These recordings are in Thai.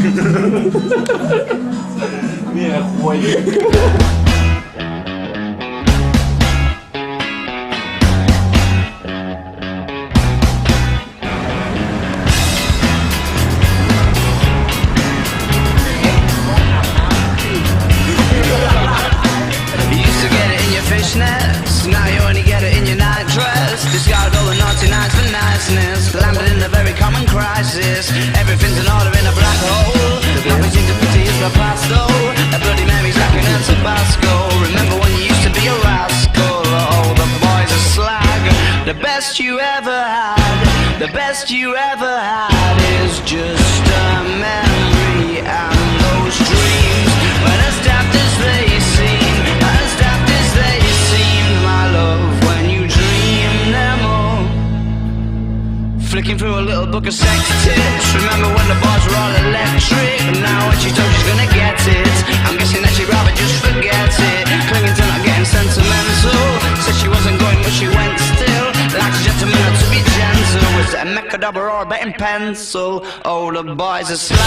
哈哈哈 in the very common crisis. Everything's in order in a black hole. The Nothing seems to pity is my past though. A Bloody Mary's lacking and Tabasco. Remember when you used to be a rascal? Oh, the boys a slag. The best you ever had. The best you ever. double or bent pencil. Oh, the boy's are slag.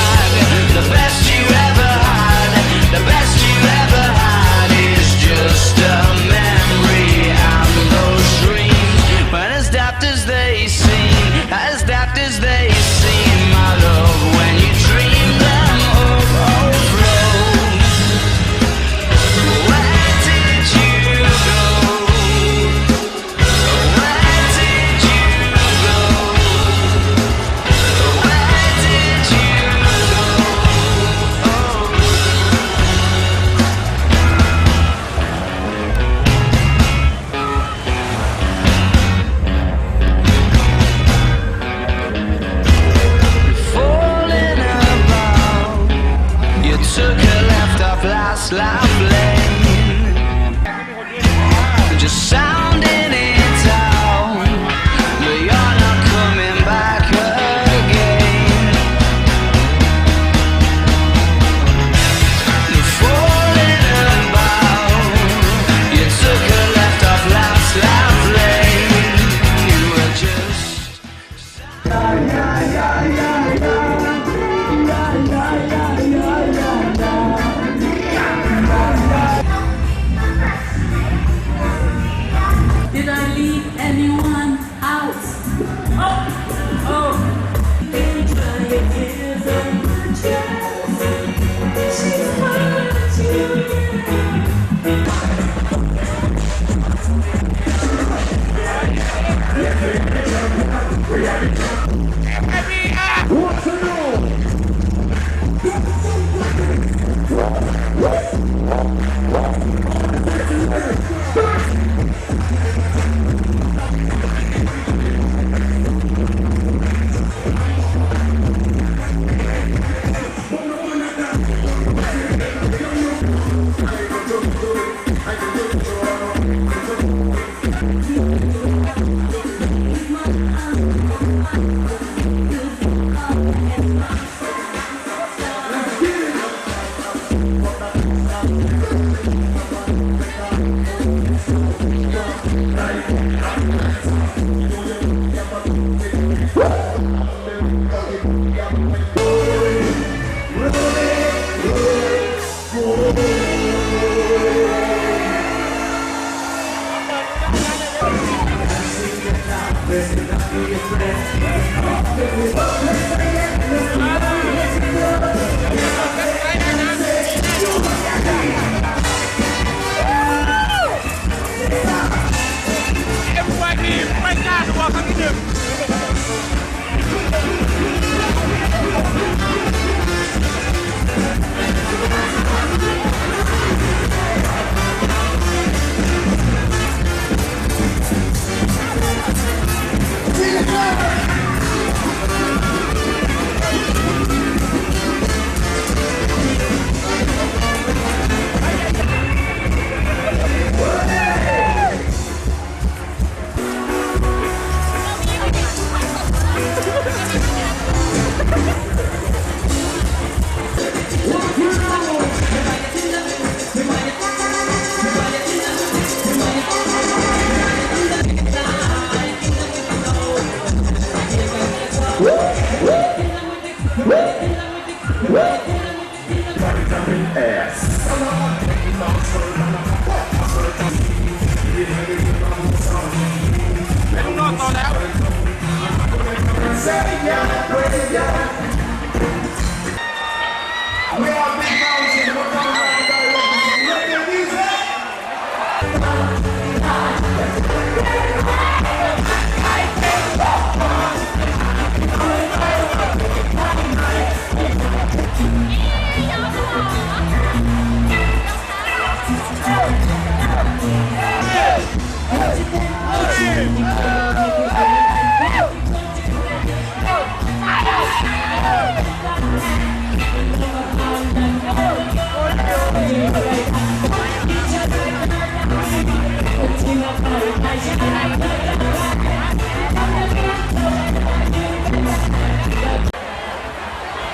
The best you ever had, the best you ever had is just a. laugh Every, uh,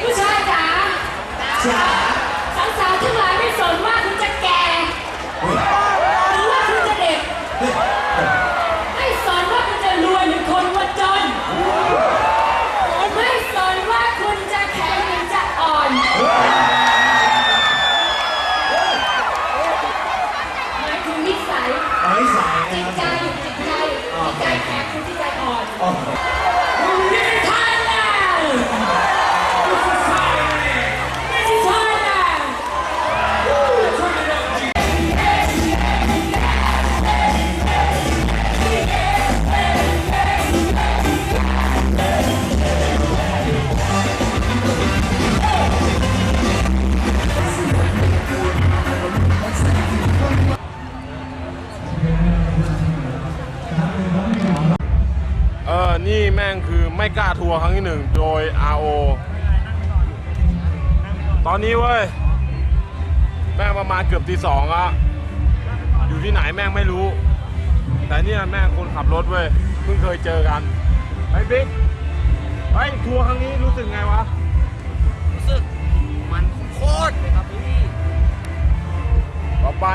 ผู้ชายจ๋าจ๋า ไม่กล้าทัวร์ครั้งที่หนึ่งโดย RO ตอนนี้เว้ย แม่งประมาณเกือบตีสองอะอยู่ที่ไหนแม่งไม่รู้ แต่เนี่ยแม่งคนขับรถเว้ยเพิ่งเคยเจอกันไอ้บิ๊กไอ้ยทัวร์ครั้งนี้รู้สึกไงวะ รู้สึกมันโคตรเลยครับพี่ต่อไป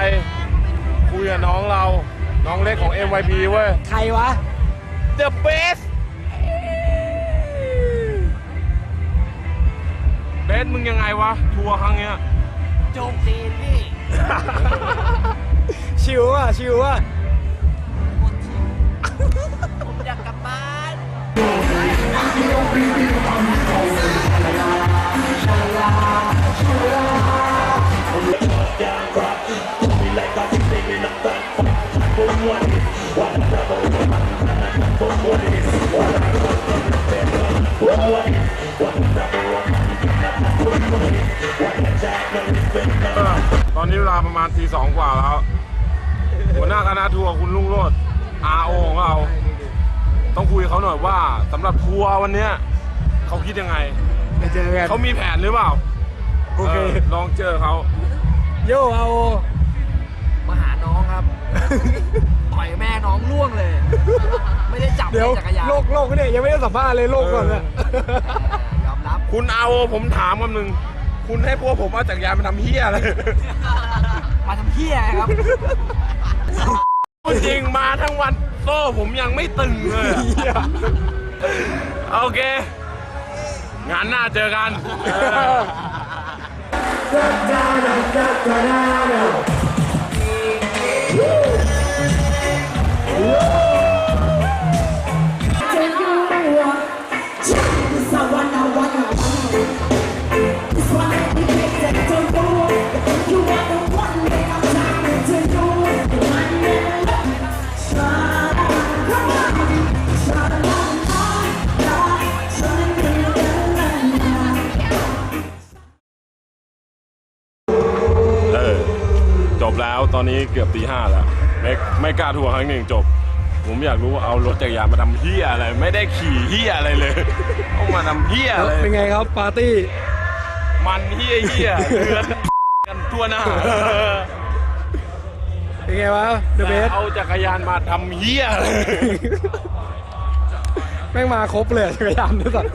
คุยกับน้องเรา น้องเล็กของ MYP เว้ย ใครวะ The best เบสมึงยังไงวะ ทัวร์ครั้งเนี้ย โจมตีนพี่ชิวอะ ชิวอะผมอยากกลับบ้าน ทีสองกว่าแล้ว หัวหน้าคณะทัวร์คุณลุงโรด RO ของเรา ต้องคุยกับเขาหน่อยว่าสำหรับทัวร์วันเนี้ยเขาคิดยังไง ไปเจอกันเขามีแผนหรือเปล่าโอเคลองเจอเขา โยเอามาหาน้องครับ ต่อยแม่น้องล่วงเลย ไม่ได้จับเดี๋ยวจักรยานโลกโลกเนี่ยยังไม่ได้สัมภาษณ์เลยโลกก่อนเนี่ยยอมรับ คุณ RO ผมถามคำหนึ่งคุณให้พวกผมเอาจักรยานมาทำเฮียอะไร มาทำเพี้ยครับ พูดจริงมาทั้งวันโซ่ผมยังไม่ตึงเลยอะโอเค งานหน้าเจอกันเแล้วตอนนี้เกือบตีห้าแล้วไม่ไม่กล้าทัวร์ครั้งหนึ่งจบ ผมอยากรู้ว่าเอารถจักรยานมาทำเฮียอะไร ไม่ได้ขี่เฮียอะไรเลยเอามาทำเฮียอะไรเป็นไงครับปาร์ตี้ มันเฮียเฮียเลือดกันทั่วหน้าเป็นไงวะเดอะเบสเอาจักรยานมาทำเฮียอะไรแม่งมาครบเลยจักรยานด้วยสัตว์